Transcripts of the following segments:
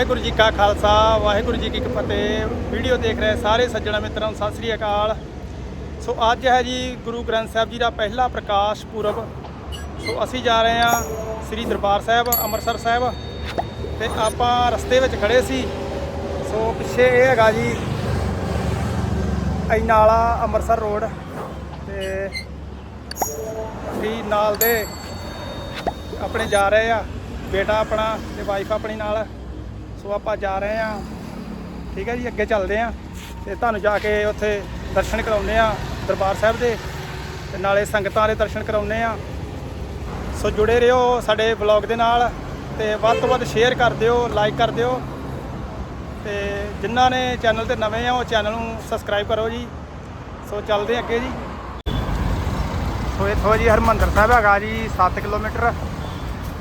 ਵਾਹਿਗੁਰੂ ਜੀ ਕਾ ਖਾਲਸਾ, ਵਾਹਿਗੁਰੂ ਜੀ ਕੀ ਫਤਿਹ। ਵੀਡੀਓ ਦੇਖ ਰਹੇ ਸਾਰੇ ਸੱਜਣਾ ਮਿੱਤਰਾਂ ਨੂੰ ਸਤਿ ਸ੍ਰੀ ਅਕਾਲ। ਸੋ ਅੱਜ ਹੈ ਜੀ ਗੁਰੂ ਗ੍ਰੰਥ ਸਾਹਿਬ ਜੀ ਦਾ ਪਹਿਲਾ ਪ੍ਰਕਾਸ਼ ਪੁਰਬ। ਸੋ ਅਸੀਂ ਜਾ ਰਹੇ ਹਾਂ ਸ੍ਰੀ ਦਰਬਾਰ ਸਾਹਿਬ, ਅੰਮ੍ਰਿਤਸਰ ਸਾਹਿਬ। ਤੇ ਆਪਾਂ ਰਸਤੇ ਵਿੱਚ ਖੜੇ ਸੀ। ਸੋ ਪਿੱਛੇ ਇਹ ਹੈਗਾ ਜੀ ਅਈਨਾਲਾ ਅੰਮ੍ਰਿਤਸਰ ਰੋਡ। ਤੇ ਵੀ ਨਾਲ ਦੇ ਆਪਣੇ ਜਾ ਰਹੇ ਆ ਬੇਟਾ ਆਪਣਾ ਤੇ ਵਾਈਫ ਆਪਣੀ ਨਾਲ। ਸੋ ਆਪਾਂ ਜਾ ਰਹੇ ਆ ਠੀਕ ਹੈ ਜੀ, ਅੱਗੇ ਚੱਲਦੇ ਆ ਤੇ ਤੁਹਾਨੂੰ ਜਾ ਕੇ ਉੱਥੇ ਦਰਸ਼ਨ ਕਰਾਉਂਦੇ ਆ ਦਰਬਾਰ ਸਾਹਿਬ ਦੇ ਤੇ ਨਾਲੇ ਸੰਗਤਾਂ ਦੇ ਦਰਸ਼ਨ ਕਰਾਉਂਦੇ ਆ ਸੋ ਜੁੜੇ ਰਹੋ ਸਾਡੇ ਵਲੌਗ ਦੇ ਨਾਲ ਤੇ ਵੱਧ ਤੋਂ ਵੱਧ ਸ਼ੇਅਰ ਕਰ ਦਿਓ ਲਾਈਕ ਕਰ ਦਿਓ ਤੇ ਜਿਨ੍ਹਾਂ ਨੇ ਚੈਨਲ ਤੇ ਨਵੇਂ ਆ, ਉਹ ਚੈਨਲ ਨੂੰ ਸਬਸਕ੍ਰਾਈਬ ਕਰੋ ਜੀ। ਸੋ ਚੱਲਦੇ ਅੱਗੇ ਜੀ। ਸੋ ਇੱਥੋਂ ਜੀ ਹਰਮੰਦਰ ਸਾਹਿਬ ਹੈਗਾ ਜੀ 7 ਕਿਲੋਮੀਟਰ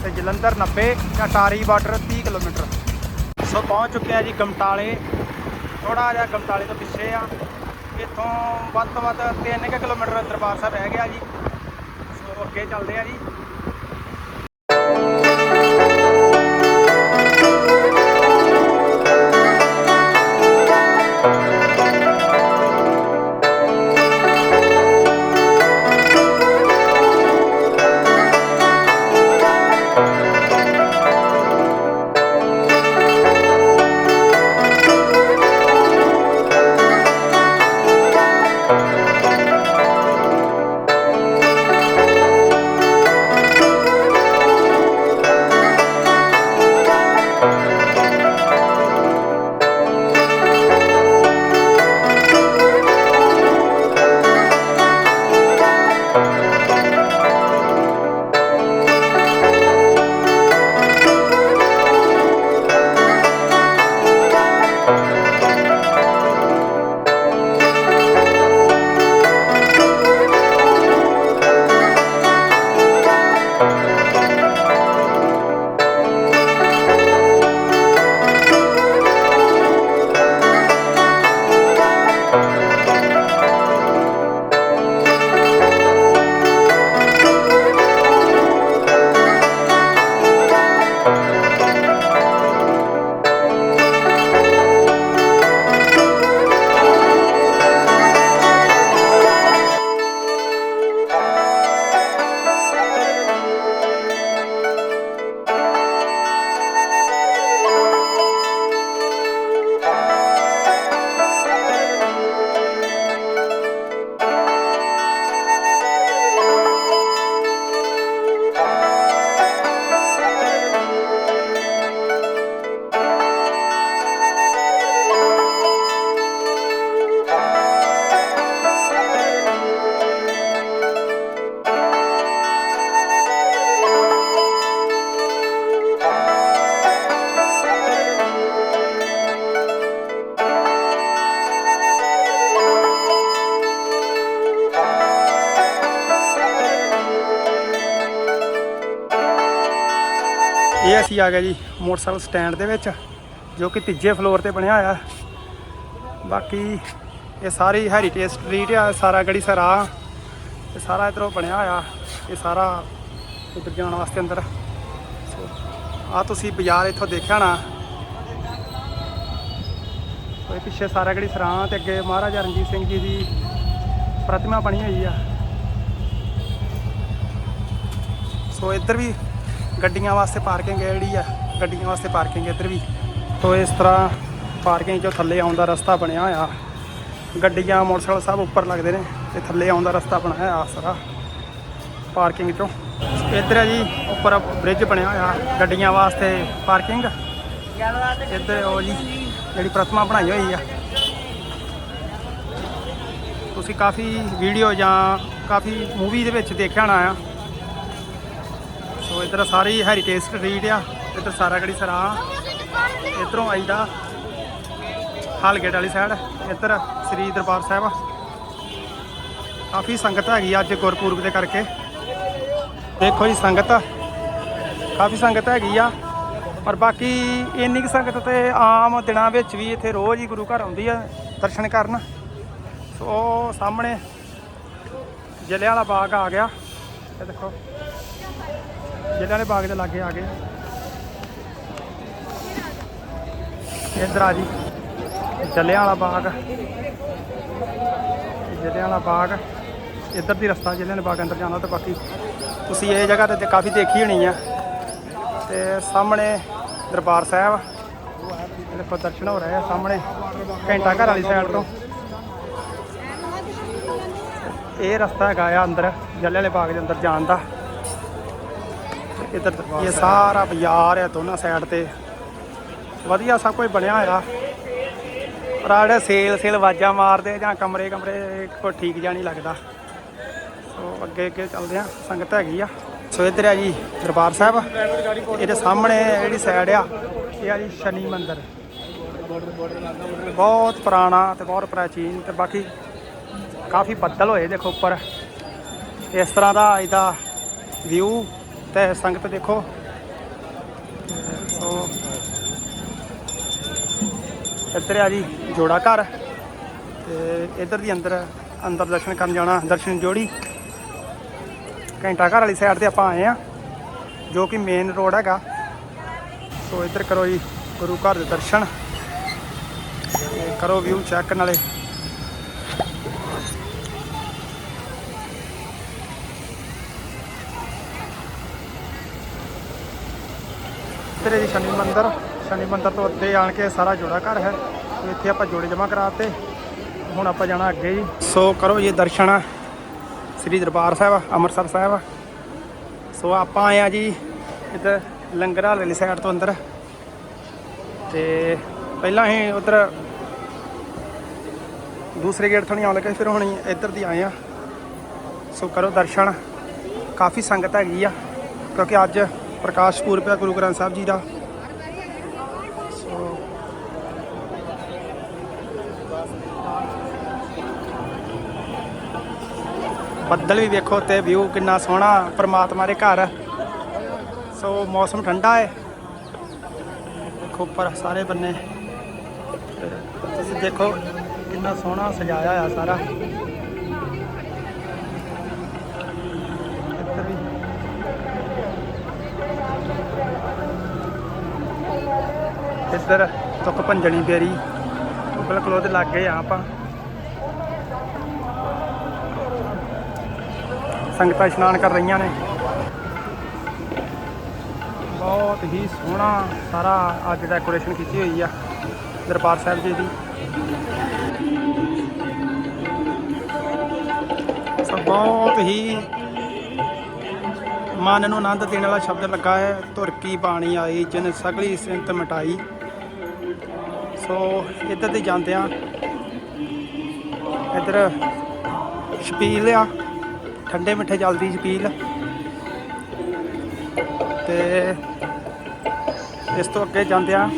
ਤੇ Jalandhar 90 Attari border 30 kilometer. So ਪਹੁੰਚ ਚੁੱਕੇ ਆ ਜੀ ਗਮਟਾਲੇ। ਥੋੜਾ ਜਿਹਾ ਗਮਟਾਲੇ ਤੋਂ ਪਿੱਛੇ ਆ। ਇੱਥੋਂ ਵੱਧ ਤੋਂ ਵੱਧ 3 ਕਿਲੋਮੀਟਰ ਦਰਬਾਰ ਸਾਹਿਬ ਰਹਿ ਗਿਆ ਜੀ। ਸੋ ਅੱਗੇ ਚੱਲਦੇ ਆ ਜੀ। ਆ ਗਿਆ ਜੀ ਮੋਟਰਸਾਈਕਲ ਸਟੈਂਡ ਦੇ ਵਿੱਚ, ਜੋ ਕਿ ਤੀਜੇ ਫਲੋਰ ਤੇ ਬਣਿਆ ਹੋਇਆ। ਬਾਕੀ ਇਹ ਸਾਰੀ ਹੈਰੀਟੇਜ ਸਟਰੀਟ ਆ, ਸਾਰਾ ਗੜੀ ਸਰਾ। ਇਹ ਸਾਰਾ ਇਧਰੋਂ ਬਣਿਆ ਹੋਇਆ, ਇਹ ਸਾਰਾ ਉੱਧਰ ਜਾਣ ਵਾਸਤੇ ਅੰਦਰ। ਆ ਤੁਸੀਂ ਬਾਜ਼ਾਰ ਇੱਥੋਂ ਦੇਖਿਆ ਨਾ ਕੋਈ ਪਿੱਛੇ ਸਾਰਾ ਗੜੀ ਸਰਾਂ ਤੇ ਅੱਗੇ ਮਹਾਰਾਜਾ ਰਣਜੀਤ ਸਿੰਘ ਜੀ ਦੀ ਪ੍ਰਤਿਮਾ ਬਣੀ ਹੋਈ ਆ। ਸੋ ਇੱਧਰ ਵੀ ਗੱਡੀਆਂ ਵਾਸਤੇ ਪਾਰਕਿੰਗ ਹੈ ਜਿਹੜੀ ਆ, ਗੱਡੀਆਂ ਵਾਸਤੇ ਪਾਰਕਿੰਗ ਇੱਧਰ ਵੀ। ਤੋ ਇਸ ਤਰ੍ਹਾਂ ਪਾਰਕਿੰਗ ਚੋਂ ਥੱਲੇ ਆਉਣ ਦਾ ਰਸਤਾ ਬਣਿਆ ਹੋਇਆ। ਗੱਡੀਆਂ, ਮੋਟਰਸਾਈਕਲ ਸਭ ਉੱਪਰ ਲੱਗਦੇ ਨੇ ਤੇ ਥੱਲੇ ਆਉਣ ਦਾ ਰਸਤਾ ਬਣਾਇਆ ਆ ਸਾਰਾ ਪਾਰਕਿੰਗ ਚੋਂ। ਇੱਧਰ ਹੈ ਜੀ, ਉੱਪਰ ਬ੍ਰਿਜ ਬਣਿਆ ਹੋਇਆ, ਗੱਡੀਆਂ ਵਾਸਤੇ ਪਾਰਕਿੰਗ। ਇੱਧਰ ਉਹ ਜੀ, ਜਿਹੜੀ ਪ੍ਰਤਿਮਾ ਬਣਾਈ ਹੋਈ ਆ। ਤੁਸੀਂ ਕਾਫੀ ਵੀਡੀਓ ਜਾਂ ਕਾਫੀ ਮੂਵੀ ਦੇ ਵਿੱਚ ਦੇਖਿਆ ਹੋਣਾ ਆ। ਸੋ ਇੱਧਰ ਸਾਰੀ ਹੈਰੀਟੇਜ ਸਟਰੀਟ ਆ, ਇੱਧਰ ਸਾਰਾ ਗੜੀ ਸਰਾ। ਇੱਧਰੋਂ ਆਈਦਾ ਹਾਲਗੇਟ ਵਾਲੀ ਸਾਈਡ ਇੱਧਰ ਸ੍ਰੀ ਦਰਬਾਰ ਸਾਹਿਬ। ਕਾਫੀ ਸੰਗਤ ਹੈਗੀ ਅੱਜ ਗੁਰਪੁਰਬ ਦੇ ਕਰਕੇ। ਦੇਖੋ ਜੀ ਸੰਗਤ, ਕਾਫੀ ਸੰਗਤ ਹੈਗੀ ਆ। ਪਰ ਬਾਕੀ ਇੰਨੀ ਕੁ ਸੰਗਤ ਤੇ ਆਮ ਦਿਨਾਂ ਵਿੱਚ ਵੀ ਇੱਥੇ ਰੋਜ਼ ਹੀ ਗੁਰੂ ਘਰ ਆਉਂਦੀ ਆ ਦਰਸ਼ਨ ਕਰਨ। ਸੋ ਸਾਹਮਣੇ ਜਲਿਆਂ ਵਾਲਾ ਬਾਗ ਆ ਗਿਆ। ਇਹ ਦੇਖੋ। ਜਲਿਆਂ ਵਾਲੇ ਬਾਗ ਦੇ ਲਾਗੇ ਆ ਗਏ। ਇੱਧਰ ਆ ਜੀ, ਜਲਿਆਂ ਵਾਲਾ ਬਾਗ। ਜਲਿਆਂ ਵਾਲਾ ਬਾਗ। ਇੱਧਰ ਦੀ ਰਸਤਾ, ਜਲਿਆਂ ਵਾਲੇ ਬਾਗ ਅੰਦਰ ਜਾਣਾ ਤੇ ਬਾਕੀ ਤੁਸੀਂ ਇਹ ਜਗ੍ਹਾ ਤੇ ਕਾਫੀ ਦੇਖੀ ਹੋਣੀ ਆ। ਤੇ ਸਾਹਮਣੇ ਦਰਬਾਰ ਸਾਹਿਬ ਇਹ ਦੇਖੋ ਦਰਸ਼ਨ ਹੋ ਰਹੇ ਆ ਸਾਹਮਣੇ, ਘੰਟਾ ਘਰ ਵਾਲੀ ਸਾਈਡ ਤੋਂ। ਇਹ ਰਸਤਾ ਹੈਗਾ ਆ ਅੰਦਰ, ਜਲਿਆਂ ਵਾਲੇ ਬਾਗ ਦੇ ਅੰਦਰ ਜਾਣ ਦਾ। ਇੱਧਰ ਇਹ ਸਾਰਾ ਬਾਜ਼ਾਰ ਆ ਦੋਨਾਂ ਸਾਈਡ ਤੇ। ਵਧੀਆ ਸਭ ਕੁਝ ਬਣਿਆ ਹੋਇਆ। ਪਰ ਆਹ ਜਿਹੜੇ ਸੇਲ ਸੇਲ ਵਾਜਾਂ ਮਾਰਦੇ ਜਾਂ ਕਮਰੇ ਕਮਰੇ, ਕੋਈ ਠੀਕ ਜਿਹਾ ਨਹੀਂ ਲੱਗਦਾ। ਸੋ ਅੱਗੇ ਅੱਗੇ ਚੱਲਦੇ ਆ। ਸੰਗਤ ਹੈਗੀ ਆ। ਸੋ ਇੱਧਰ ਆ ਜੀ ਦਰਬਾਰ ਸਾਹਿਬ। ਇਹਦੇ ਸਾਹਮਣੇ ਜਿਹੜੀ ਸਾਈਡ ਆ, ਇਹ ਆ ਜੀ ਸ਼ਨੀ ਮੰਦਿਰ। ਬਹੁਤ ਪੁਰਾਣਾ ਤੇ ਬਹੁਤ ਪ੍ਰਾਚੀਨ ਤੇ ਬਾਕੀ ਕਾਫੀ ਬੱਦਲ ਹੋਏ ਦੇਖੋ ਉੱਪਰ। ਇਸ ਤਰ੍ਹਾਂ ਦਾ ਇਹਦਾ ਵਿਊ ਤੇ ਸੰਗਤ ਦੇਖੋ। ਸੋ, ਇੱਧਰ ਆ ਜੀ ਜੋੜਾ ਘਰ। ਤੇ ਇੱਧਰ ਦੀ ਅੰਦਰ ਅੰਦਰ ਦਰਸ਼ਨ ਕਰਨ ਜਾਣਾ, ਦਰਸ਼ਨ ਜੋੜੀ। ਘੰਟਾ ਘਰ ਵਾਲੀ ਸਾਈਡ ਤੇ ਆਪਾਂ ਆਏ ਆ, ਜੋ ਕਿ ਮੇਨ ਰੋਡ ਹੈਗਾ। ਸੋ ਇੱਧਰ ਕਰੋ ਜੀ ਗੁਰੂ ਘਰ ਦੇ ਦਰਸ਼ਨ। ਤੇ ਕਰੋ ਵਿਊ ਚੈੱਕ ਨਾਲੇ ਇੱਧਰ ਹੈ ਜੀ ਸ਼ਨੀ ਮੰਦਿਰ। ਸ਼ਨੀ ਮੰਦਿਰ ਤੋਂ ਅੱਗੇ ਆਣ ਕੇ ਸਾਰਾ ਜੋੜਾ ਘਰ ਹੈ। ਇੱਥੇ ਆਪਾਂ ਜੋੜੇ ਜਮਾ ਕਰਾਤੇ। ਹੁਣ ਆਪਾਂ ਜਾਣਾ ਅੱਗੇ ਜੀ। ਸੋ ਕਰੋ ਜੀ ਦਰਸ਼ਨ। ਸ੍ਰੀ ਦਰਬਾਰ ਸਾਹਿਬ, ਅੰਮ੍ਰਿਤਸਰ ਸਾਹਿਬ। ਸੋ ਆਪਾਂ ਆਏ ਆ ਜੀ ਇੱਧਰ ਲੰਗਰ ਵਾਲੀ ਸਾਈਡ ਤੋਂ ਅੰਦਰ। ਤੇ ਪਹਿਲਾਂ ਅਸੀਂ ਉਧਰ ਦੂਸਰੇ ਗੇਟ ਤੋਂ ਨਹੀਂ ਆਉਣ ਲੱਗੇ, ਫਿਰ ਹੁਣ ਇੱਧਰ ਦੀ ਆਏ ਆ। ਸੋ ਕਰੋ ਦਰਸ਼ਨ। ਕਾਫੀ ਸੰਗਤ ਹੈਗੀ ਆ, ਕਿਉਂਕਿ ਅੱਜ ਪ੍ਰਕਾਸ਼ ਪੁਰਬ ਹੈ ਗੁਰੂ ਗ੍ਰੰਥ ਸਾਹਿਬ ਜੀ ਦਾ। ਸੋ ਬੱਦਲ ਵੀ ਵੇਖੋ ਤੇ ਵਿਊ ਕਿੰਨਾ ਸੋਹਣਾ ਪ੍ਰਮਾਤਮਾ ਦੇ ਘਰ। ਸੋ ਮੌਸਮ ਠੰਡਾ ਹੈ ਦੇਖੋ ਉੱਪਰ ਸਾਰੇ ਬੰਨੇ। ਤੁਸੀਂ ਦੇਖੋ ਕਿੰਨਾ ਸੋਹਣਾ ਸਜਾਇਆ ਹੋਇਆ ਸਾਰਾ। ਇੱਧਰ ਤੁੱਕ ਭੰਜਣੀ ਬੇਰੀ। ਬਿਲਕੁਲ ਉਹਦੇ ਲਾਗੇ ਆ ਆਪਾਂ। ਸੰਗਤਾਂ ਇਸ਼ਨਾਨ ਕਰ ਰਹੀਆਂ ਨੇ। ਬਹੁਤ ਹੀ ਸੋਹਣਾ ਸਾਰਾ ਅੱਜ ਡੈਕੋਰੇਸ਼ਨ ਕੀਤੀ ਹੋਈ ਆ ਦਰਬਾਰ ਸਾਹਿਬ ਜੀ ਦੀ। ਸੋ ਬਹੁਤ ਹੀ ਮਨ ਨੂੰ ਆਨੰਦ ਦੇਣ ਵਾਲਾ ਸ਼ਬਦ ਲੱਗਾ ਹੈ। ਤੁਰਕੀ ਬਾਣੀ ਆਈ, ਜਿਨ ਸਗਲੀ ਸਿੰਤ ਮਟਾਈ। ਸੋ ਇੱਧਰ ਤੇ ਜਾਂਦੇ ਆ ਇੱਧਰ ਛਪੀਲ ਆ। ਠੰਡੇ ਮਿੱਠੇ ਜਲਦੀ ਛਪੀਲ ਤੇ ਇਸ ਤੋਂ ਅੱਗੇ ਜਾਂਦੇ ਆ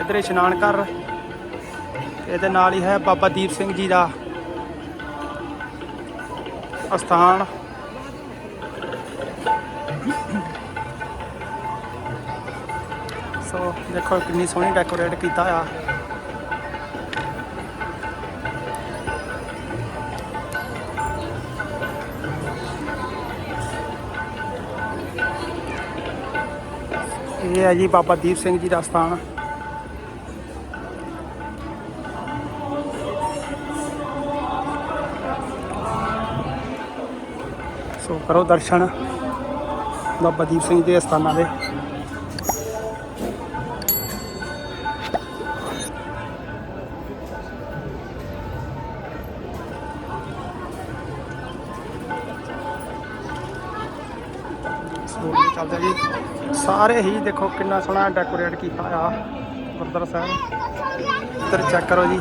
ਇੱਧਰ ਇਸ਼ਨਾਨ ਘਰ। ਇਹਦੇ ਨਾਲ ਹੀ ਹੈ ਬਾਬਾ ਦੀਪ ਸਿੰਘ ਜੀ ਦਾ ਅਸਥਾਨ। ਦੇਖੋ ਕਿੰਨੀ ਸੋਹਣੀ ਡੈਕੋਰੇਟ ਕੀਤਾ ਆ। ਇਹ ਹੈ ਜੀ ਬਾਬਾ ਦੀਪ ਸਿੰਘ ਜੀ ਦਾ ਸਥਾਨ। ਸੋ ਕਰੋ ਦਰਸ਼ਨ ਬਾਬਾ ਦੀਪ ਸਿੰਘ ਜੀ ਦੇ ਸਥਾਨਾਂ ਦੇ। ਸੋ ਇਹ ਚੱਲਦਾ ਜੀ। ਸਾਰੇ ਹੀ ਦੇਖੋ ਕਿੰਨਾ ਸੋਹਣਾ ਡੈਕੋਰੇਟ ਕੀਤਾ ਆ ਗੁਰਦੁਆਰਾ ਸਾਹਿਬ। ਇੱਧਰ ਚੈੱਕ ਕਰੋ ਜੀ।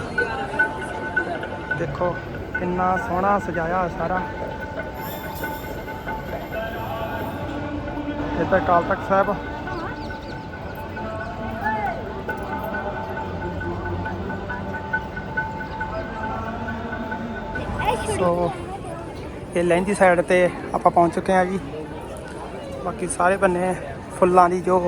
ਦੇਖੋ ਕਿੰਨਾ ਸੋਹਣਾ ਸਜਾਇਆ ਸਾਰਾ। ਇੱਧਰ ਕਾਲ ਤਖਤ ਸਾਹਿਬ। ਸੋ ਇਹ ਲਹਿੰਦੀ ਸਾਈਡ ਤੇ ਆਪਾਂ ਪਹੁੰਚ ਚੁੱਕੇ ਹਾਂ ਜੀ। ਬਾਕੀ ਸਾਰੇ ਬੰਨੇ ਫੁੱਲਾਂ ਦੀ ਜੋ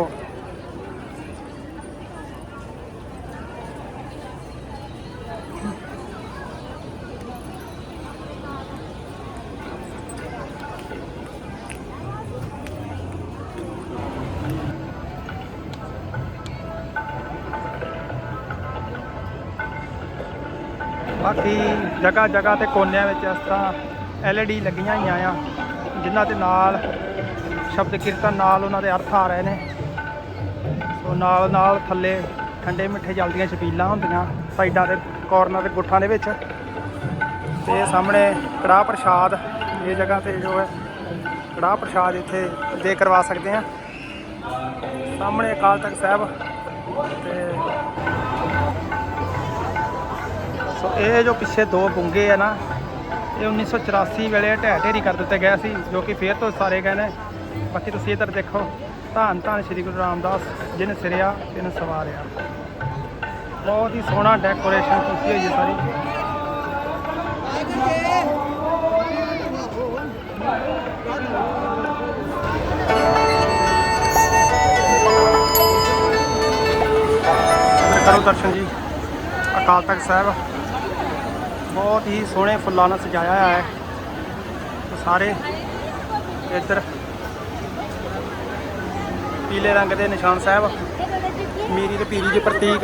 ਬਾਕੀ ਜਗ੍ਹਾ ਜਗ੍ਹਾ ਤੇ ਕੋਨਿਆਂ ਵਿੱਚ ਇਸ ਤਰ੍ਹਾਂ ਐਲਈਡੀ ਲੱਗੀਆਂ ਹੋਈਆਂ ਆ, ਜਿਨ੍ਹਾਂ ਦੇ ਨਾਲ ਸ਼ਬਦ ਕੀਰਤਨ ਨਾਲ ਉਹਨਾਂ ਦੇ ਅਰਥ ਆ ਰਹੇ ਨੇ। ਸੋ ਨਾਲ ਨਾਲ ਥੱਲੇ ਠੰਡੇ ਮਿੱਠੇ ਜਲਦੀਆਂ ਛਬੀਲਾਂ ਹੁੰਦੀਆਂ ਸਾਈਡਾਂ ਦੇ ਕਾਰਨਰ ਤੇ ਗੁੱਠਾਂ ਦੇ ਵਿੱਚ। ਤੇ ਸਾਹਮਣੇ ਕੜਾਹ ਪ੍ਰਸ਼ਾਦ, ਇਹ ਜਗ੍ਹਾ ਤੇ ਜੋ ਹੈ, ਕੜਾਹ ਪ੍ਰਸ਼ਾਦ ਇੱਥੇ ਦੇ ਕਰਵਾ ਸਕਦੇ ਆ ਸਾਹਮਣੇ ਅਕਾਲ ਤਖਤ ਸਾਹਿਬ ਤੇ ਸੋ ਇਹ ਜੋ ਪਿੱਛੇ ਦੋ ਬੁੰਗੇ ਆ ਨਾ, ਇਹ 1984 ਵੇਲੇ ਢਹਿ ਢੇਰੀ ਕਰ ਦਿੱਤੇ ਗਏ ਸੀ, ਜੋ ਕਿ ਫੇਰ ਤੋਂ ਸਾਰੇ ਗਏ ਨੇ। ਬਾਕੀ ਤੁਸੀਂ ਇੱਧਰ ਦੇਖੋ। ਧੰਨ ਧੰਨ ਸ੍ਰੀ ਗੁਰੂ ਰਾਮਦਾਸ ਜਿਹਨੇ ਸਿਰਿਆ, ਤਿਨ ਸਵਾਰਿਆ। ਬਹੁਤ ਹੀ ਸੋਹਣਾ ਡੈਕੋਰੇਸ਼ਨ ਕੀਤੀ ਹੋਈ ਹੈ ਸਾਰੀ। ਕਰੋ ਦਰਸ਼ਨ ਜੀ। ਅਕਾਲ ਤਖਤ ਸਾਹਿਬ, ਬਹੁਤ ਹੀ ਸੋਹਣੇ ਫੁੱਲਾਂ ਨਾਲ ਸਜਾਇਆ ਹੋਇਆ ਹੈ। ਸਾਰੇ ਇੱਧਰ ਪੀਲੇ ਰੰਗ ਦੇ ਨਿਸ਼ਾਨ ਸਾਹਿਬ। ਮੀਰੀ ਤੇ ਪੀਰੀ ਦੇ ਪ੍ਰਤੀਕ।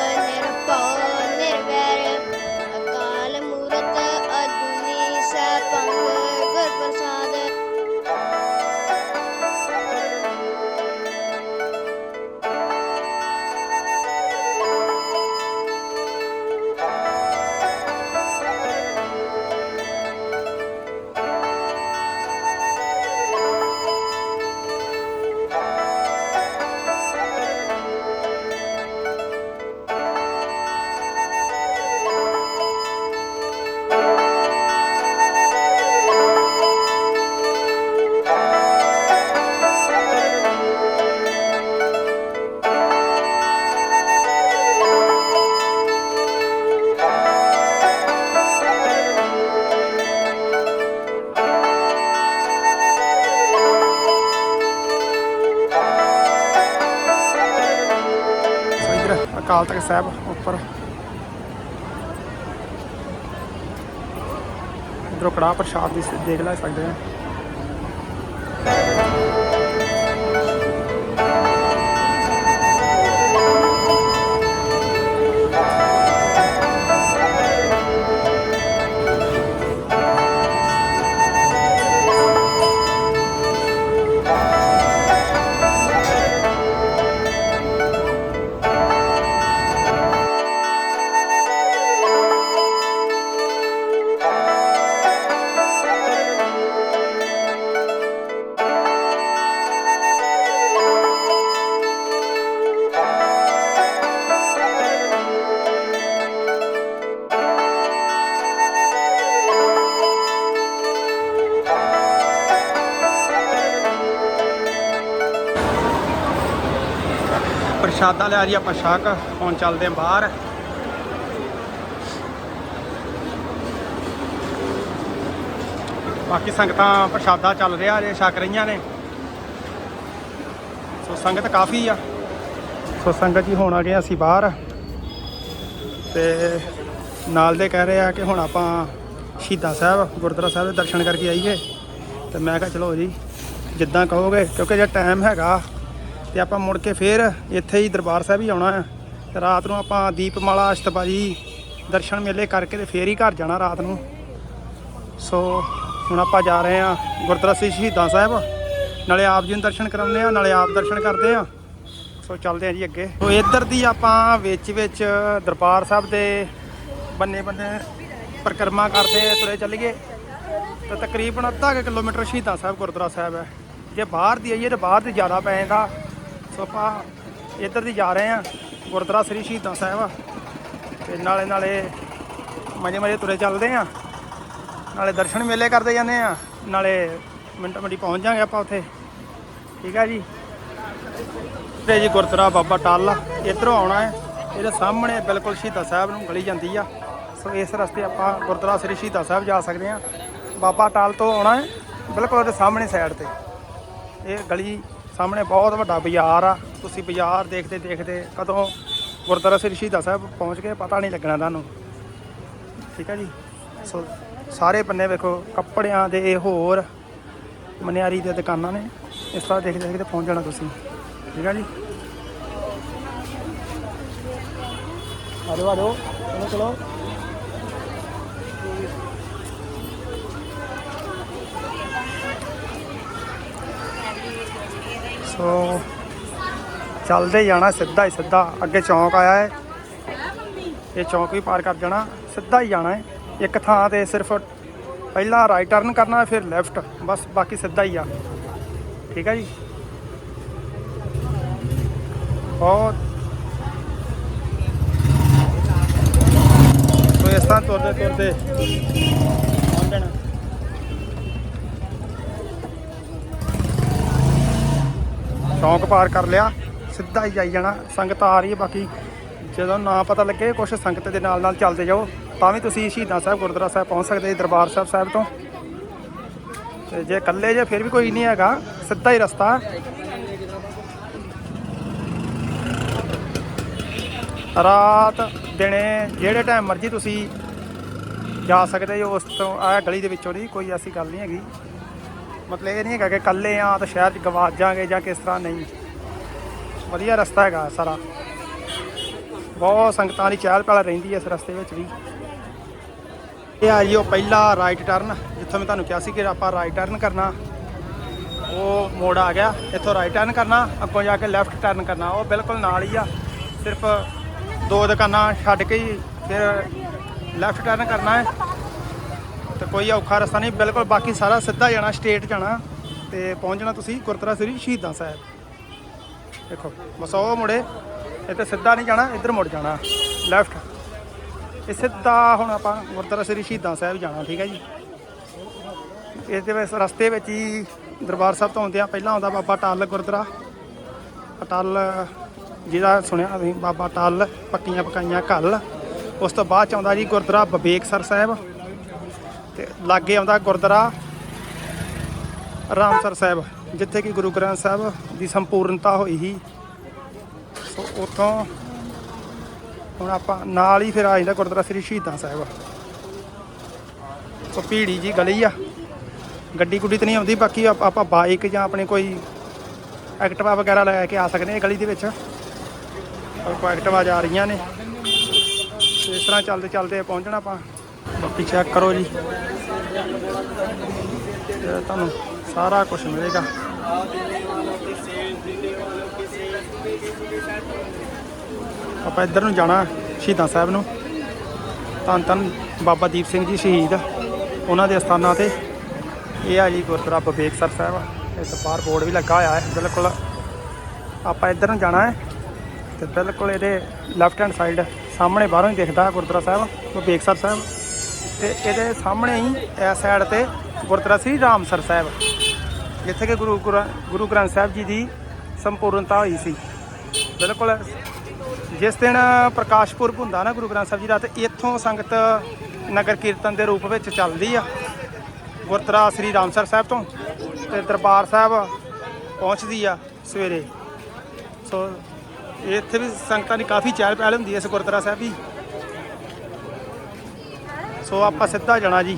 ਅਕਾਲ ਤਖਤ ਸਾਹਿਬ ਉੱਪਰ ਇੱਧਰੋਂ ਕੜਾਹ ਪ੍ਰਸ਼ਾਦ ਦੀ ਦੇਖ ਲੈ ਸਕਦੇ ਆ ਪ੍ਰਸ਼ਾਦਾ ਲਿਆ ਜੀ ਆਪਾਂ ਛਕ ਹੁਣ ਚੱਲਦੇ ਆਂ ਬਾਹਰ। ਬਾਕੀ ਸੰਗਤਾਂ ਪ੍ਰਸ਼ਾਦਾ ਚੱਲ ਰਿਹਾ ਜੇ ਛਕ ਰਹੀਆਂ ਨੇ। ਸੋ ਸੰਗਤ ਕਾਫੀ ਆ। ਸੋ ਸੰਗਤ ਜੀ ਹੁਣ ਆ ਗਏ ਅਸੀਂ ਬਾਹਰ। ਤੇ ਨਾਲ ਦੇ ਕਹਿ ਰਹੇ ਆ ਕਿ ਹੁਣ ਆਪਾਂ ਸ਼ਹੀਦਾਂ ਸਾਹਿਬ, ਗੁਰਦੁਆਰਾ ਸਾਹਿਬ ਦੇ ਦਰਸ਼ਨ ਕਰਕੇ ਆਈਏ। ਤੇ ਮੈਂ ਕਿਹਾ ਚਲੋ ਜੀ, ਜਿੱਦਾਂ ਕਹੋਗੇ, ਕਿਉਂਕਿ ਜੇ ਟਾਈਮ ਹੈਗਾ ਤੇ ਆਪਾਂ ਮੁੜ ਕੇ ਫੇਰ ਇੱਥੇ ਹੀ ਦਰਬਾਰ ਸਾਹਿਬ ਹੀ ਆਉਣਾ ਹੈ। ਤੇ ਰਾਤ ਨੂੰ ਆਪਾਂ ਦੀਪਮਾਲਾ ਅਸ਼ਤਬਾਜੀ ਦਰਸ਼ਨ ਮੇਲੇ ਕਰਕੇ ਤੇ ਫੇਰ ਹੀ ਘਰ ਜਾਣਾ ਰਾਤ ਨੂੰ। ਸੋ ਹੁਣ ਆਪਾਂ ਜਾ ਰਹੇ ਹਾਂ ਗੁਰਦੁਆਰਾ ਸ੍ਰੀ ਸ਼ਹੀਦਾਂ ਸਾਹਿਬ। ਨਾਲੇ ਆਪ ਜੀ ਨੂੰ ਦਰਸ਼ਨ ਕਰਾਉਂਦੇ ਆ ਨਾਲੇ ਆਪ ਦਰਸ਼ਨ ਕਰਦੇ ਆ ਸੋ ਚੱਲਦੇ ਆ ਜੀ ਅੱਗੇ। ਸੋ ਇੱਧਰ ਦੀ ਆਪਾਂ ਵਿੱਚ ਵਿੱਚ ਦਰਬਾਰ ਸਾਹਿਬ ਦੇ ਬੰਨੇ ਬੰਨੇ ਪਰਿਕਰਮਾ ਕਰਦੇ ਤੁਰੇ ਚੱਲੀਏ। ਤਾਂ ਤਕਰੀਬਨ ਅੱਧਾ ਕੁ ਕਿਲੋਮੀਟਰ ਸ਼ਹੀਦਾਂ ਸਾਹਿਬ ਗੁਰਦੁਆਰਾ ਸਾਹਿਬ ਹੈ। ਜੇ ਬਾਹਰ ਦੀ ਆਈਏ ਤਾਂ ਬਾਹਰ ਦੀ ਜ਼ਿਆਦਾ ਪੈ ਜਾਂਦਾ ਸੋ ਆਪਾਂ ਇੱਧਰ ਦੀ ਜਾ ਰਹੇ ਹਾਂ, ਗੁਰਦੁਆਰਾ ਸ੍ਰੀ ਸ਼ਹੀਦਾਂ ਸਾਹਿਬ ਤੇ ਨਾਲੇ ਨਾਲੇ ਮਜੇ ਮਜੇ ਤੁਰੇ ਚੱਲਦੇ ਆ ਨਾਲੇ ਦਰਸ਼ਨ ਮੇਲੇ ਕਰਦੇ ਜਾਂਦੇ ਆ ਨਾਲੇ ਮਿੰਟ ਮਿੰਟੀ ਪਹੁੰਚ ਜਾਾਂਗੇ ਆਪਾਂ ਉੱਥੇ। ਠੀਕ ਆ ਜੀ। ਤੇ ਜੀ ਗੁਰਦੁਆਰਾ ਬਾਬਾ ਟਾਲਾ ਇੱਧਰੋਂ ਆਉਣਾ ਹੈ। ਇਹਦੇ ਸਾਹਮਣੇ ਬਿਲਕੁਲ ਸ਼ਹੀਦਾਂ ਸਾਹਿਬ ਨੂੰ ਗਲੀ ਜਾਂਦੀ ਆ। ਸੋ ਇਸ ਰਸਤੇ ਆਪਾਂ ਗੁਰਦੁਆਰਾ ਸ੍ਰੀ ਸ਼ਹੀਦਾਂ ਸਾਹਿਬ ਜਾ ਸਕਦੇ ਆ ਬਾਬਾ ਟਾਲ ਤੋਂ ਆਉਣਾ ਹੈ, ਬਿਲਕੁਲ ਉਹਦੇ ਸਾਹਮਣੇ ਸਾਈਡ ਤੇ। ਇਹ ਗਲੀ ਸਾਹਮਣੇ ਬਹੁਤ ਵੱਡਾ ਬਾਜ਼ਾਰ ਆ। ਤੁਸੀਂ ਬਾਜ਼ਾਰ ਦੇਖਦੇ ਦੇਖਦੇ ਕਦੋਂ ਗੁਰਦੁਆਰਾ ਸ੍ਰੀ ਸ਼ਹੀਦਾਂ ਸਾਹਿਬ ਪਹੁੰਚ ਗਏ, ਪਤਾ ਨਹੀਂ ਲੱਗਣਾ ਤੁਹਾਨੂੰ। ਠੀਕ ਹੈ ਜੀ? ਸੋ ਸਾਰੇ ਪੰਨੇ ਵੇਖੋ, ਕੱਪੜਿਆਂ ਦੇ ਹੋਰ ਮਨਿਆਰੀ ਦੀਆਂ ਦੁਕਾਨਾਂ ਨੇ। ਇਸ ਤਰ੍ਹਾਂ ਦੇਖਦੇ ਦੇਖਦੇ ਪਹੁੰਚ ਜਾਣਾ ਤੁਸੀਂ। ਠੀਕ ਹੈ ਜੀ? ਆਜੋ ਆਜੋ। ਚਲੋ ਚਲੋ। ਸੋ ਚੱਲਦੇ ਜਾਣਾ ਸਿੱਧਾ ਹੀ ਸਿੱਧਾ। ਅੱਗੇ ਚੌਂਕ ਆਇਆ ਹੈ ਇਹ ਚੌਂਕ ਵੀ ਪਾਰ ਕਰ ਜਾਣਾ। ਸਿੱਧਾ ਹੀ ਜਾਣਾ ਹੈ ਇੱਕ ਥਾਂ ਤੇ ਸਿਰਫ ਪਹਿਲਾਂ ਰਾਈਟ ਟਰਨ ਕਰਨਾ ਫਿਰ ਲੈਫਟ ਬਸ ਬਾਕੀ ਸਿੱਧਾ ਹੀ ਆ। ਠੀਕ ਹੈ ਜੀ? ਬਹੁਤ। ਸੋ ਇਸ ਤਰ੍ਹਾਂ ਤੁਰਦੇ ਤੁਰਦੇ ਪਹੁੰਚ ਜਾਣਾ ਚੌਂਕ ਪਾਰ ਕਰ ਲਿਆ, ਸਿੱਧਾ ਹੀ ਜਾਈ ਜਾਣਾ, ਸੰਗਤ ਆ ਰਹੀ ਹੈ, ਬਾਕੀ ਜਦੋਂ ਨਾ ਪਤਾ ਲੱਗੇ, ਕੁਛ ਸੰਗਤ ਦੇ ਨਾਲ ਨਾਲ ਚੱਲਦੇ ਜਾਓ, ਤਾਂ ਵੀ ਤੁਸੀਂ ਸ਼ਹੀਦਾਂ ਸਾਹਿਬ, ਗੁਰਦੁਆਰਾ ਸਾਹਿਬ ਪਹੁੰਚ ਸਕਦੇ ਜੀ ਦਰਬਾਰ ਸਾਹਿਬ ਸਾਹਿਬ ਤੋਂ। ਤੇ ਜੇ ਇਕੱਲੇ ਜੇ, ਫਿਰ ਵੀ ਕੋਈ ਨਹੀਂ ਹੈਗਾ, ਸਿੱਧਾ ਹੀ ਰਸਤਾ। ਰਾਤ ਦਿਨੇ, ਜਿਹੜੇ ਟਾਈਮ ਮਰਜ਼ੀ ਤੁਸੀਂ ਜਾ ਸਕਦੇ ਹੋ, ਉਸ ਤੋਂ ਆ ਗਲੀ ਦੇ ਵਿੱਚੋਂ ਦੀ, ਕੋਈ ਐਸੀ ਗੱਲ ਨਹੀਂ ਹੈਗੀ। ਮਤਲਬ ਇਹ ਨਹੀਂ ਹੈਗਾ ਕਿ ਇਕੱਲੇ ਆ ਤਾਂ ਸ਼ਹਿਰ 'ਚ ਗਵਾਚ ਜਾਾਂਗੇ ਜਾਂ ਕਿਸ ਤਰ੍ਹਾਂ ਨਹੀਂ। ਵਧੀਆ ਰਸਤਾ ਹੈਗਾ ਸਾਰਾ। ਬਹੁਤ ਸੰਗਤਾਂ ਦੀ ਚਹਿਲ ਪਹਿਲ ਰਹਿੰਦੀ ਹੈ ਇਸ ਰਸਤੇ ਵਿੱਚ ਵੀ। ਇਹ ਆ ਜੀ ਉਹ ਪਹਿਲਾ ਰਾਈਟ ਟਰਨ ਜਿੱਥੋਂ ਮੈਂ ਤੁਹਾਨੂੰ ਕਿਹਾ ਸੀ ਕਿ ਆਪਾਂ ਰਾਈਟ ਟਰਨ ਕਰਨਾ। ਉਹ ਮੋੜ ਆ ਗਿਆ, ਇੱਥੋਂ ਰਾਈਟ ਟਰਨ ਕਰਨਾ, ਅੱਗੋਂ ਜਾ ਕੇ ਲੈਫਟ ਟਰਨ ਕਰਨਾ। ਉਹ ਬਿਲਕੁਲ ਨਾਲ ਹੀ ਆ, ਸਿਰਫ ਦੋ ਦੁਕਾਨਾਂ ਛੱਡ ਕੇ ਹੀ ਫਿਰ ਲੈਫਟ ਟਰਨ ਕਰਨਾ ਹੈ। ਕੋਈ ਔਖਾ ਰਸਤਾ ਨਹੀਂ, ਬਿਲਕੁਲ ਬਾਕੀ ਸਾਰਾ ਸਿੱਧਾ ਜਾਣਾ ਸਟੇਟ ਜਾਣਾ ਤੇ ਪਹੁੰਚਣਾ ਤੁਸੀਂ ਗੁਰਦੁਆਰਾ ਸ੍ਰੀ ਸ਼ਹੀਦਾਂ ਸਾਹਿਬ। ਦੇਖੋ, ਬਸ ਉਹ ਮੁੜੇ, ਇੱਥੇ ਸਿੱਧਾ ਨਹੀਂ ਜਾਣਾ, ਇੱਧਰ ਮੁੜ ਜਾਣਾ ਲੈਫਟ ਇਹ ਸਿੱਧਾ ਹੁਣ ਆਪਾਂ ਗੁਰਦੁਆਰਾ ਸ੍ਰੀ ਸ਼ਹੀਦਾਂ ਸਾਹਿਬ ਜਾਣਾ, ਠੀਕ ਹੈ ਜੀ। ਇਸ ਦੇ ਵਿੱਚ ਰਸਤੇ ਵਿੱਚ ਹੀ ਦਰਬਾਰ ਸਾਹਿਬ ਤੋਂ ਆਉਂਦੇ ਆਉਂਦਿਆਂ ਪਹਿਲਾਂ ਆਉਂਦਾ ਬਾਬਾ ਟਾਲ ਗੁਰਦੁਆਰਾ। ਅਟਲ ਜਿਹਦਾ ਸੁਣਿਆ ਤੁਸੀਂ, ਬਾਬਾ ਟਾਲ ਪੱਕੀਆਂ ਪਕਾਈਆਂ ਘੱਲ। ਉਸ ਤੋਂ ਬਾਅਦ ਚ ਆਉਂਦਾ ਜੀ ਗੁਰਦੁਆਰਾ ਬਬੇਕਸਰ ਸਾਹਿਬ। ਤੇ ਲਾਗੇ ਆਉਂਦਾ ਗੁਰਦੁਆਰਾ ਰਾਮਸਰ ਸਾਹਿਬ, ਜਿੱਥੇ ਕਿ ਗੁਰੂ ਗ੍ਰੰਥ ਸਾਹਿਬ ਦੀ ਸੰਪੂਰਨਤਾ ਹੋਈ ਸੀ। ਸੋ ਉੱਥੋਂ ਹੁਣ ਆਪਾਂ ਨਾਲ ਹੀ ਫਿਰ ਆ ਜਾਂਦਾ ਗੁਰਦੁਆਰਾ ਸ੍ਰੀ ਸ਼ਹੀਦਾਂ ਸਾਹਿਬ। ਸੋ ਭੀੜੀ ਜੀ ਗਲੀ ਆ, ਗੱਡੀ ਗੁੱਡੀ ਤਾਂ ਨਹੀਂ ਆਉਂਦੀ, ਬਾਕੀ ਆਪਾਂ ਬਾਈਕ ਜਾਂ ਆਪਣੇ ਕੋਈ ਐਕਟਿਵਾ ਵਗੈਰਾ ਲੈ ਕੇ ਆ ਸਕਦੇ ਹਾਂ ਗਲੀ ਦੇ ਵਿੱਚ। ਔਰ ਕੋਈ ਐਕਟਿਵਾ ਜਾ ਰਹੀਆਂ ਨੇ। ਇਸ ਤਰ੍ਹਾਂ ਚੱਲਦੇ ਚੱਲਦੇ ਪਹੁੰਚਣਾ ਆਪਾਂ। ਬਾਕੀ ਚੈੱਕ ਕਰੋ ਜੀ। ਤੇ ਤੁਹਾਨੂੰ ਸਾਰਾ ਕੁਝ ਮਿਲੇਗਾ। ਆਪਾਂ ਇੱਧਰ ਨੂੰ ਜਾਣਾ ਸ਼ਹੀਦਾਂ ਸਾਹਿਬ ਨੂੰ। ਧੰਨ ਧੰਨ ਬਾਬਾ ਦੀਪ ਸਿੰਘ ਜੀ ਸ਼ਹੀਦ। ਉਹਨਾਂ ਦੇ ਅਸਥਾਨਾਂ ਤੇ। ਇਹ ਆ ਜੀ ਗੁਰਦੁਆਰਾ ਬਬੇਕਸਰ ਸਾਹਿਬ। ਇਸ ਬਾਹਰ ਬੋਰਡ ਵੀ ਲੱਗਾ ਹੋਇਆ ਹੈ, ਬਿਲਕੁਲ। ਆਪਾਂ ਇੱਧਰ ਨੂੰ ਜਾਣਾ ਹੈ। ਤੇ ਬਿਲਕੁਲ ਇਹਦੇ ਲੈਫਟ ਹੈਂਡ ਸਾਈਡ ਸਾਹਮਣੇ ਬਾਹਰੋਂ ਹੀ ਦਿਖਦਾ ਗੁਰਦੁਆਰਾ ਸਾਹਿਬ ਬਬੇਕਸਰ ਸਾਹਿਬ। ਤੇ ਇਹਦੇ ਸਾਹਮਣੇ ਹੀ ਇਸ ਸਾਈਡ ਤੇ ਗੁਰਦੁਆਰਾ ਸ੍ਰੀ ਰਾਮਸਰ ਸਾਹਿਬ। ਜਿੱਥੇ ਕਿ ਗੁਰੂ ਗੁਰ- ਗੁਰੂ ਗ੍ਰੰਥ ਸਾਹਿਬ ਜੀ ਦੀ ਸੰਪੂਰਨਤਾ ਹੋਈ ਸੀ। ਬਿਲਕੁਲ, ਜਿਸ ਦਿਨ ਪ੍ਰਕਾਸ਼ ਪੁਰਬ ਹੁੰਦਾ ਨਾ ਗੁਰੂ ਗ੍ਰੰਥ ਸਾਹਿਬ ਜੀ ਦਾ, ਤੇ ਇੱਥੋਂ ਸੰਗਤ ਨਗਰ ਕੀਰਤਨ ਦੇ ਰੂਪ ਵਿੱਚ ਚੱਲਦੀ ਆ। ਗੁਰਦੁਆਰਾ ਸ੍ਰੀ ਰਾਮਸਰ ਸਾਹਿਬ ਤੋਂ ਤੇ ਦਰਬਾਰ ਸਾਹਿਬ ਪਹੁੰਚਦੀ ਆ ਸਵੇਰੇ। ਸੋ, ਇੱਥੇ ਵੀ ਸੰਗਤਾਂ ਦੀ ਕਾਫੀ ਚਹਿਲ ਪਹਿਲ ਹੁੰਦੀ ਹੈ ਇਸ ਗੁਰਦੁਆਰਾ ਸਾਹਿਬ ਦੀ। ਸੋ ਆਪਾਂ ਸਿੱਧਾ ਜਾਣਾ ਜੀ।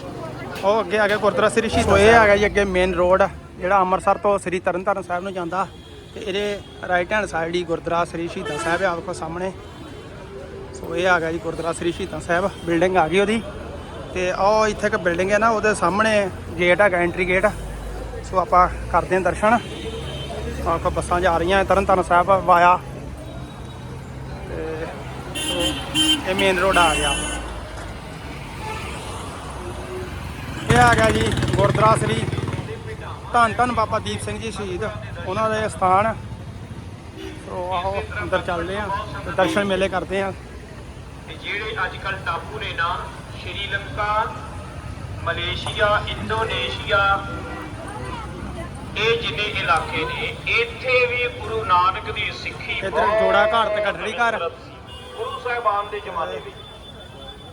ਉਹ ਅੱਗੇ ਆ ਗਿਆ ਗੁਰਦੁਆਰਾ ਸ੍ਰੀ ਸ਼ਹੀਦ ਸੋ ਇਹ ਆ ਗਿਆ ਜੀ ਅੱਗੇ ਮੇਨ ਰੋਡ ਜਿਹੜਾ ਅੰਮ੍ਰਿਤਸਰ ਤੋਂ ਸ੍ਰੀ ਤਰਨਤਾਰਨ ਸਾਹਿਬ ਨੂੰ ਜਾਂਦਾ। ਤੇ ਇਹਦੇ ਰਾਈਟ ਹੈਂਡ ਸਾਈਡ ਹੀ ਗੁਰਦੁਆਰਾ ਸ੍ਰੀ ਸ਼ਹੀਦਾਂ ਸਾਹਿਬ ਆ ਵੇਖੋ ਸਾਹਮਣੇ। ਸੋ ਇਹ ਆ ਗਿਆ ਜੀ ਗੁਰਦੁਆਰਾ ਸ੍ਰੀ ਸ਼ਹੀਦਾਂ ਸਾਹਿਬ। ਬਿਲਡਿੰਗ ਆ ਗਈ ਉਹਦੀ। ਤੇ ਉਹ ਇੱਥੇ ਇੱਕ ਬਿਲਡਿੰਗ ਹੈ ਨਾ ਉਹਦੇ ਸਾਹਮਣੇ ਗੇਟ ਹੈਗਾ ਐਂਟਰੀ ਗੇਟ ਸੋ ਆਪਾਂ ਕਰਦੇ ਹਾਂ ਦਰਸ਼ਨ। ਕੋ ਬੱਸਾਂ ਜਾ ਰਹੀਆਂ ਤਰਨਤਾਰਨ ਸਾਹਿਬ ਵਾਇਆ। ਤੇ ਇਹ ਮੇਨ ਰੋਡ ਆ ਗਿਆ। ਇਹ ਆ ਗਿਆ ਜੀ ਗੁਰਦੁਆਰਾ ਸ੍ਰੀ ਧੰਨ ਧੰਨ ਬਾਬਾ ਦੀਪ ਸਿੰਘ ਜੀ ਸ਼ਹੀਦ। ਉਹਨਾਂ ਦੇ ਸਥਾਨ ਸੋ ਆਓ ਅੰਦਰ ਚੱਲਦੇ ਆ ਤੇ ਦਰਸ਼ਨ ਮੇਲੇ ਕਰਦੇ ਆ ਤੇ ਜਿਹੜੇ ਅੱਜ ਕੱਲ ਟਾਪੂ ਨੇ ਨਾ ਸ਼੍ਰੀਲੰਕਾ ਮਲੇਸ਼ੀਆ ਇੰਡੋਨੇਸ਼ੀਆ ਇਹ ਜਿੰਨੇ ਇਲਾਕੇ ਨੇ ਇੱਥੇ ਵੀ ਗੁਰੂ ਨਾਨਕ ਦੀ ਸਿੱਖੀ ਇੱਧਰ ਜੋੜਾ ਘਰ ਤੇ ਗੱਡੜੀ ਘਰ। ਗੁਰੂ ਸਾਹਿਬਾਨ ਦੇ ਜ਼ਮਾਨੇ ਵਿੱਚ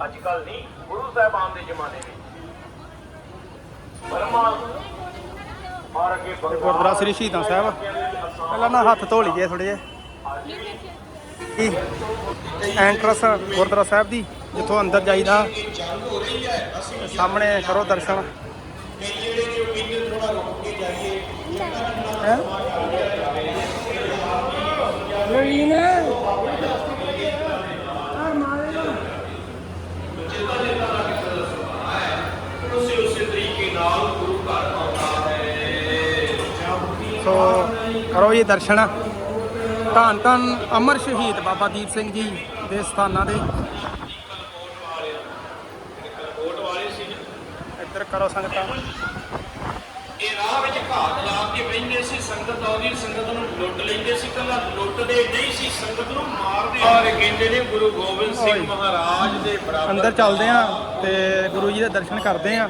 ਅੱਜ ਕੱਲ ਨਹੀਂ ਗੁਰੂ ਸਾਹਿਬਾਨ ਦੇ ਜ਼ਮਾਨੇ ਵਿੱਚ। ਗੁਰਦੁਆਰਾ ਸ੍ਰੀ ਸ਼ਹੀਦਾਂ ਸਾਹਿਬ। ਪਹਿਲਾਂ ਨਾ ਹੱਥ ਧੋ ਲਈਏ ਥੋੜੇ ਜਿਹੇ। ਐਂਟਰਸ ਗੁਰਦੁਆਰਾ ਸਾਹਿਬ ਦੀ, ਜਿੱਥੋਂ ਅੰਦਰ ਜਾਈਦਾ। ਸਾਹਮਣੇ ਕਰੋ ਦਰਸ਼ਨ। ਹੈਂ? ਸੋ ਕਰੋ ਜੀ ਦਰਸ਼ਨ। ਧੰਨ ਧੰਨ ਅਮਰ ਸ਼ਹੀਦ ਬਾਬਾ ਦੀਪ ਸਿੰਘ ਜੀ ਦੇ ਸਥਾਨਾਂ ਦੇ। ਇੱਧਰ ਕਰੋ ਸੰਗਤਾਂ। ਇਹ ਰਾਹ ਵਿੱਚ ਘਾਤ ਲਾ ਕੇ ਬੈਠਦੇ ਸੀ ਸੰਗਤ ਆਉਂਦੀ ਸੰਗਤ ਨੂੰ ਲੁੱਟ ਲੈਂਦੇ ਸੀ ਕੱਲਾ ਲੁੱਟਦੇ ਨਹੀਂ ਸੀ ਸੰਗਤ ਨੂੰ ਮਾਰਦੇ ਔਰ ਕਹਿੰਦੇ ਨੇ ਗੁਰੂ ਗੋਬਿੰਦ ਸਿੰਘ ਓਏ। ਮਹਾਰਾਜ ਦੇ ਬਰਾਬਰ ਅੰਦਰ ਚੱਲਦੇ ਆ ਤੇ ਗੁਰੂ ਜੀ ਦੇ ਦਰਸ਼ਨ ਕਰਦੇ ਆ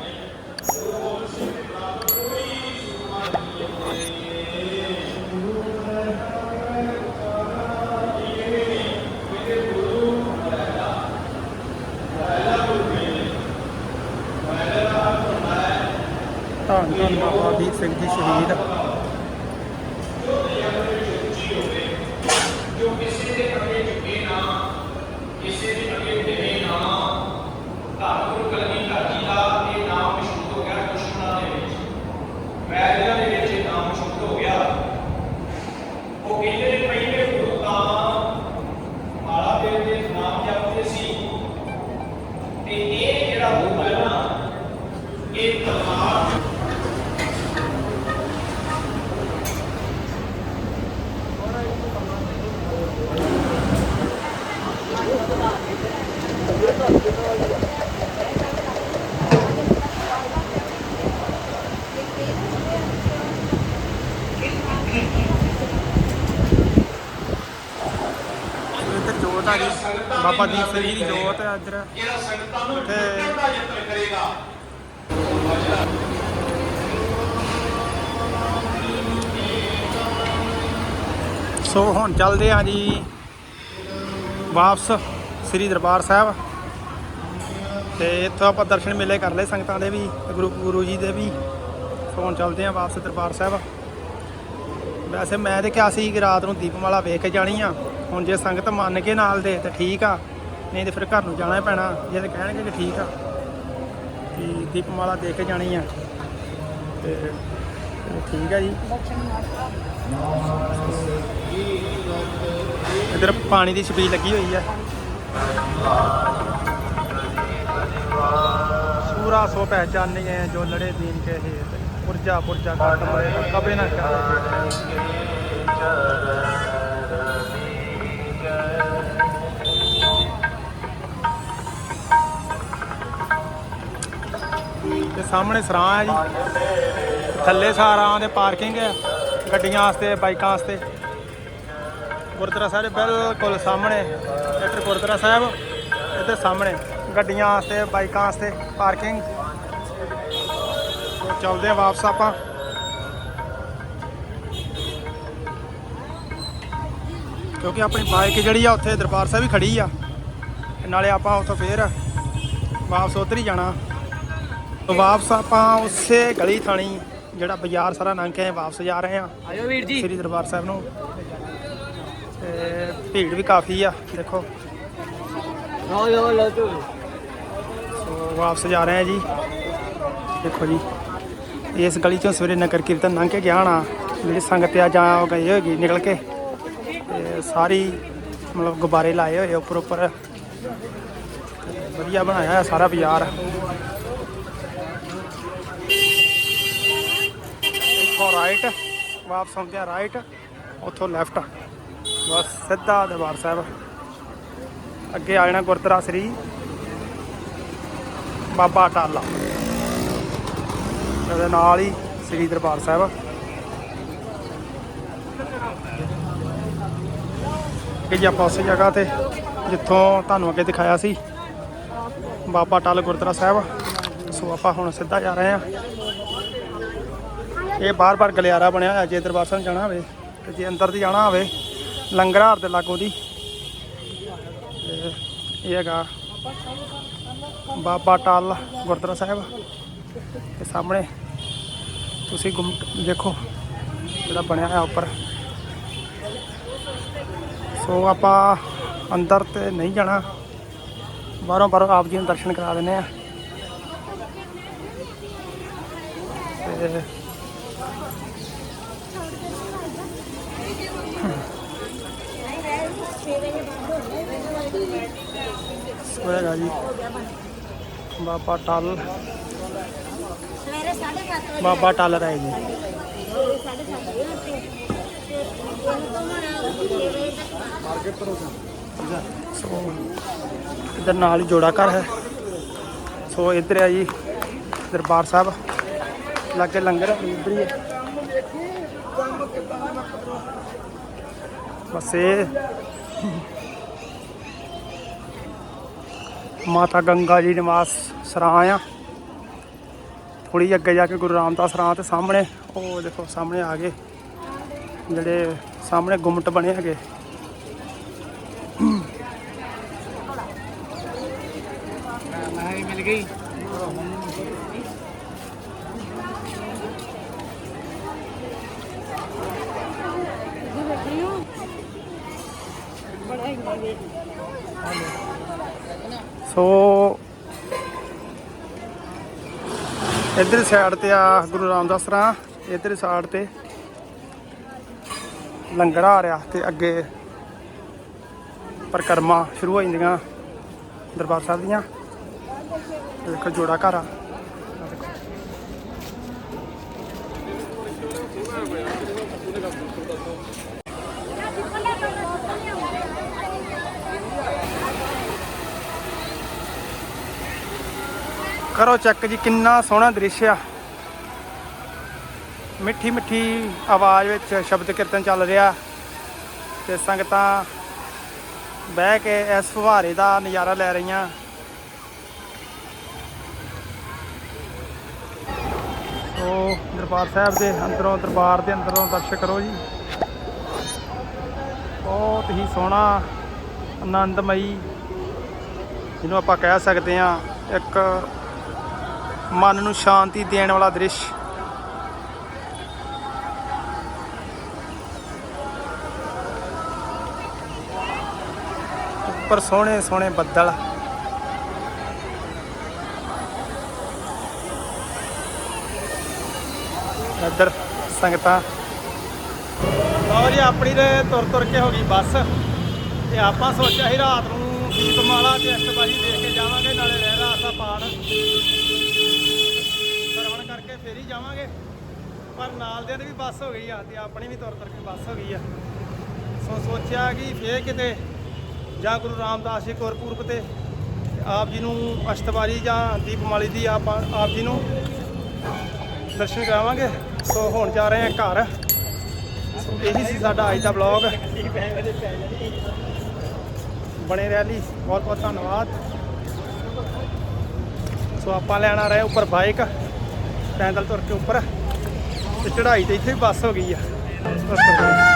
ਧੰਨ ਧੰਨ ਬਾਬਾ ਦੀਪ ਸਿੰਘ ਜੀ ਸ਼ਹੀਦ। ਉਹ ਕਹਿੰਦੇ ਨੇ ਪਹਿਲੇ ਗੁਰੂ ਤਾਂ ਮਾਲਾ ਦੇ ਦੇ ਨਾਮ ਜਪਦੇ ਸੀ ਤੇ ਇਹ ਜਿਹੜਾ ਗੁਰੂ ਹੈ ਨਾ ਇਹ ਤਲਵਾਰ ਇੱਧਰ ਜੀ ਬਾਬਾ ਦੀਪ ਸਿੰਘ ਜੀ ਦੀ ਜੋਤ ਹੈ ਇੱਧਰ। ਤੇ ਸੋ ਹੁਣ ਚੱਲਦੇ ਆ ਜੀ ਵਾਪਸ ਸ੍ਰੀ ਦਰਬਾਰ ਸਾਹਿਬ। ਤੇ ਇੱਥੋਂ ਆਪਾਂ ਦਰਸ਼ਨ ਮੇਲੇ ਕਰ ਲਏ ਸੰਗਤਾਂ ਦੇ ਵੀ, ਗੁਰੂ ਗੁਰੂ ਜੀ ਦੇ ਵੀ। ਸੋ ਹੁਣ ਚੱਲਦੇ ਆ ਵਾਪਸ ਦਰਬਾਰ ਸਾਹਿਬ। ਵੈਸੇ ਮੈਂ ਤੇ ਕਿਹਾ ਸੀ ਕਿ ਰਾਤ ਨੂੰ ਦੀਪਮਾਲਾ ਵੇਖ ਕੇ ਜਾਣੀ ਆ। ਹੁਣ ਜੇ ਸੰਗਤ ਮੰਨ ਕੇ ਨਾਲ ਦੇ ਤੇ ਠੀਕ ਆ, ਨਹੀਂ ਤੇ ਫਿਰ ਘਰ ਨੂੰ ਜਾਣਾ ਪੈਣਾ। ਜੇ ਤੇ ਕਹਿਣਗੇ ਕਿ ਠੀਕ ਆ ਕਿ ਦੀਪਮਾਲਾ ਦੇ ਕੇ ਜਾਣੀ ਆ। ਤੇ ਠੀਕ ਆ ਜੀ। ਇਧਰ ਪਾਣੀ ਦੀ ਛਬੀਲ ਲੱਗੀ ਹੋਈ ਹੈ ਸੂਰਾ ਸੋ ਪਹਿਚਾਨੇ ਹੈ ਜੋ ਲੜੇ ਦੀਨ ਕੇ ਹੇਤ। ਪੁਰਜਾ ਪੁਰਜਾ ਕਾ ਕਮਰੇ ਕਬੇ ਨਾ ਕਰੇ ਤੇ ਸਾਹਮਣੇ ਸਰਾਂ ਹੈ ਜੀ। ਥੱਲੇ ਸਾਰਾਂ ਦੇ ਪਾਰਕਿੰਗ ਹੈ, ਗੱਡੀਆਂ ਵਾਸਤੇ, ਬਾਈਕਾਂ ਵਾਸਤੇ। ਗੁਰਦੁਆਰਾ ਸਾਹਿਬ ਬਿਲਕੁਲ ਸਾਹਮਣੇ ਇੱਧਰ ਗੁਰਦੁਆਰਾ ਸਾਹਿਬ, ਇੱਧਰ ਸਾਹਮਣੇ, ਗੱਡੀਆਂ ਵਾਸਤੇ, ਬਾਈਕਾਂ ਵਾਸਤੇ ਪਾਰਕਿੰਗ। ਸੋ ਚੱਲਦੇ ਆ ਵਾਪਸ ਆਪਾਂ। ਕਿਉਂਕਿ ਆਪਣੀ ਬਾਈਕ ਜਿਹੜੀ ਆ, ਉੱਥੇ ਦਰਬਾਰ ਸਾਹਿਬ ਹੀ ਖੜੀ ਆ। ਨਾਲੇ ਆਪਾਂ ਉੱਥੋਂ ਫੇਰ ਵਾਪਸ ਉੱਧਰ ਹੀ ਜਾਣਾ। ਵਾਪਸ ਆਪਾਂ ਉਸੇ ਗਲੀ ਥਾਣੀ ਜਿਹੜਾ ਬਾਜ਼ਾਰ ਸਾਰਾ ਲੰਘ ਕੇ ਵਾਪਸ ਜਾ ਰਹੇ ਆ ਆਇਓ ਵੀਰ ਜੀ। ਸ੍ਰੀ ਦਰਬਾਰ ਸਾਹਿਬ ਨੂੰ। ਤੇ ਭੀੜ ਵੀ ਕਾਫੀ ਆ ਦੇਖੋ। ਲਓ ਲਓ ਲਓ ਸੋ ਵਾਪਸ ਜਾ ਰਹੇ ਆ ਜੀ। ਦੇਖੋ ਜੀ ਇਸ ਗਲੀ ਚੋਂ ਸਵੇਰੇ ਨਗਰ ਕੀਰਤਨ ਲੰਘ ਕੇ ਗਿਆ ਨਾ ਜਿਹੜੀ ਸੰਗਤ ਆ ਜਾਂ ਉਹ ਗਈ ਹੋਏਗੀ ਨਿਕਲ ਕੇ। ਸਾਰੀ ਮਤਲਬ ਗੁਬਾਰੇ ਲਾਏ ਹੋਏ ਉੱਪਰ ਉੱਪਰ ਵਧੀਆ ਬਣਾਇਆ ਸਾਰਾ ਬਾਜ਼ਾਰ। ਉੱਥੋਂ ਰਾਈਟ ਵਾਪਸ ਆਉਂਦੇ ਆ ਰਾਈਟ ਉੱਥੋਂ ਲੈਫਟ ਬਸ ਸਿੱਧਾ ਦਰਬਾਰ ਸਾਹਿਬ। ਅੱਗੇ ਆ ਜਾਣਾ ਗੁਰਦੁਆਰਾ ਸ੍ਰੀ ਬਾਬਾ ਟਾਲਾ ਉਹਦੇ ਨਾਲ ਹੀ ਸ੍ਰੀ ਦਰਬਾਰ ਸਾਹਿਬ। ਕਿ ਜੀ ਆਪਾਂ ਉਸੇ ਜਗ੍ਹਾ ਤੇ ਜਿੱਥੋਂ ਤੁਹਾਨੂੰ ਅੱਗੇ ਦਿਖਾਇਆ ਸੀ, ਬਾਬਾ ਟਾਲ ਗੁਰਦੁਆਰਾ ਸਾਹਿਬ। ਸੋ ਆਪਾਂ ਹੁਣ ਸਿੱਧਾ ਜਾ ਰਹੇ ਹਾਂ। ਇਹ ਬਾਹਰ ਬਾਹਰ ਗਲਿਆਰਾ ਬਣਿਆ ਹੋਇਆ, ਜੇ ਦਰਬਾਰ ਸਾਹਿਬ ਜਾਣਾ ਹੋਵੇ ਤੇ ਜੇ ਅੰਦਰ ਦੀ ਜਾਣਾ ਹੋਵੇ, ਲੰਗਰ ਹਾਰ ਦੇ ਲਾਗੋਂ ਦੀ। ਤੇ ਇਹ ਹੈਗਾ ਬਾਬਾ ਟਾਲ ਗੁਰਦੁਆਰਾ ਸਾਹਿਬ। ਤੇ ਸਾਹਮਣੇ ਤੁਸੀਂ ਗੁੰਮ ਦੇਖੋ ਜਿਹੜਾ ਬਣਿਆ ਹੋਇਆ ਉੱਪਰ। ਸੋ ਆਪਾਂ ਅੰਦਰ ਤੇ ਨਹੀਂ ਜਾਣਾ। ਬਾਹਰੋਂ ਬਾਹਰੋਂ ਆਪ ਜੀ ਨੂੰ ਦਰਸ਼ਨ ਕਰਾ ਦਿੰਦੇ ਆ। ਤੇ ਸੋ ਹੈਗਾ ਜੀ। ਬਾਬਾ ਟਾਲ। ਸਵੇਰੇ 7:30 ਬਾਬਾ ਟਾਲ ਰਾਏ ਜੀ। ਸੋ ਇਧਰ ਨਾਲ ਹੀ ਜੋੜਾ ਘਰ ਹੈ। ਸੋ ਇੱਧਰ ਹੈ ਜੀ ਦਰਬਾਰ ਸਾਹਿਬ। ਲਾਗੇ ਲੰਗਰ ਇੱਧਰ ਹੀ ਹੈ। ਬਸ ਇਹ ਮਾਤਾ ਗੰਗਾ ਜੀ ਨਿਵਾਸ ਸਰਾਂ ਆ। ਥੋੜੀ ਅੱਗੇ ਜਾ ਕੇ ਗੁਰੂ ਰਾਮਦਾਸ ਸਰਾਂ ਤੇ ਸਾਹਮਣੇ, ਉਹ ਦੇਖੋ ਸਾਹਮਣੇ ਆ ਗਏ। ਜਿਹੜੇ ਸਾਹਮਣੇ ਗੁੰਮਟ ਬਣੇ ਹੈਗੇ। ਮੈਂ ਮਿਲ ਗਈ। ਸੋ ਇੱਧਰ ਸਾਈਡ ਤੇ ਆ ਗੁਰੂ ਰਾਮਦਾਸ ਰਾਂ ਇੱਧਰ ਸਾਈਡ ਤੇ ਲੰਗਰ ਆ ਰਿਹਾ ਤੇ ਅੱਗੇ ਪਰਕਰਮਾ ਸ਼ੁਰੂ ਹੋ ਜਾਂਦੀਆਂ ਦਰਬਾਰ ਸਾਹਿਬ ਦੀਆਂ। ਇਹ ਦੇਖੋ ਜੋੜਾ ਘਰ ਆ। ਕਰੋ ਚੈੱਕ ਜੀ, ਕਿੰਨਾ ਸੋਹਣਾ ਦ੍ਰਿਸ਼ ਆ। ਮਿੱਠੀ ਮਿੱਠੀ ਆਵਾਜ਼ ਵਿੱਚ ਸ਼ਬਦ ਕੀਰਤਨ ਚੱਲ ਰਿਹਾ। ਤੇ ਸੰਗਤਾਂ ਬਹਿ ਕੇ ਇਸ ਫੁਹਾਰੇ ਦਾ ਨਜ਼ਾਰਾ ਲੈ ਰਹੀਆਂ। ਸੋ ਦਰਬਾਰ ਸਾਹਿਬ ਦੇ ਅੰਦਰੋਂ, ਦਰਬਾਰ ਦੇ ਅੰਦਰੋਂ ਦਰਸ਼ਕ ਕਰੋ ਜੀ। ਬਹੁਤ ਹੀ ਸੋਹਣਾ, ਆਨੰਦਮਈ, ਜਿਹਨੂੰ ਆਪਾਂ ਕਹਿ ਸਕਦੇ ਹਾਂ, ਇੱਕ ਮਨ ਨੂੰ ਸ਼ਾਂਤੀ ਦੇਣ ਵਾਲਾ ਦ੍ਰਿਸ਼। ਉੱਪਰ ਸੋਹਣੇ ਸੋਹਣੇ ਬੱਦਲ। ਇੱਧਰ ਸੰਗਤਾਂ। ਲਓ ਜੀ, ਆਪਣੀ ਤੇ ਤੁਰ ਤੁਰ ਕੇ ਹੋ ਗਈ ਬੱਸ। ਤੇ ਆਪਾਂ ਸੋਚਿਆ ਸੀ ਰਾਤ ਨੂੰ ਦੀਪਮਾਲਾ ਤੇ ਅਸ਼ਟਬਾਜੀ ਦੇਖ ਕੇ ਜਾਵਾਂਗੇ, ਨਾਲੇ ਰਹਿ ਰਾਤ ਦਾ ਪਾਠ। ਸਰਵਣ ਜਾਵਾਂਗੇ। ਪਰ ਨਾਲ ਦੇ ਵੀ ਬੱਸ ਹੋ ਗਈ ਆ ਤੇ ਆਪਣੀ ਵੀ ਤੁਰ ਤੁਰ ਕੇ ਬੱਸ ਹੋ ਗਈ ਆ। ਸੋ ਸੋਚਿਆ ਕਿ ਫੇਰ ਕਿਤੇ ਜਾਂ ਗੁਰੂ ਰਾਮਦਾਸ ਜੀ ਗੁਰਪੁਰਬ ਤੇ ਆਪ ਜੀ ਨੂੰ ਅਸ਼ਟਬਾਜੀ ਜਾਂ ਦੀਪਮਾਲੀ ਦੀ ਆਪ ਆਪ ਜੀ ਨੂੰ ਦਰਸ਼ਨ ਕਰਾਵਾਂਗੇ। ਸੋ ਹੁਣ ਜਾ ਰਹੇ ਹਾਂ ਘਰ। ਸੋ ਇਹੀ ਸੀ ਸਾਡਾ ਅੱਜ ਦਾ ਵਲੌਗ ਬਣੇ ਰਹਿ ਲਈ ਬਹੁਤ ਬਹੁਤ ਧੰਨਵਾਦ। ਸੋ ਆਪਾਂ ਲੈਣਾ ਰਹੇ ਉੱਪਰ ਬਾਈਕ ਪੈਦਲ ਤੁਰ ਕੇ ਉੱਪਰ ਤੇ ਚੜ੍ਹਾਈ ਤੇ ਇੱਥੇ ਵੀ ਬੱਸ ਹੋ ਗਈ ਆ।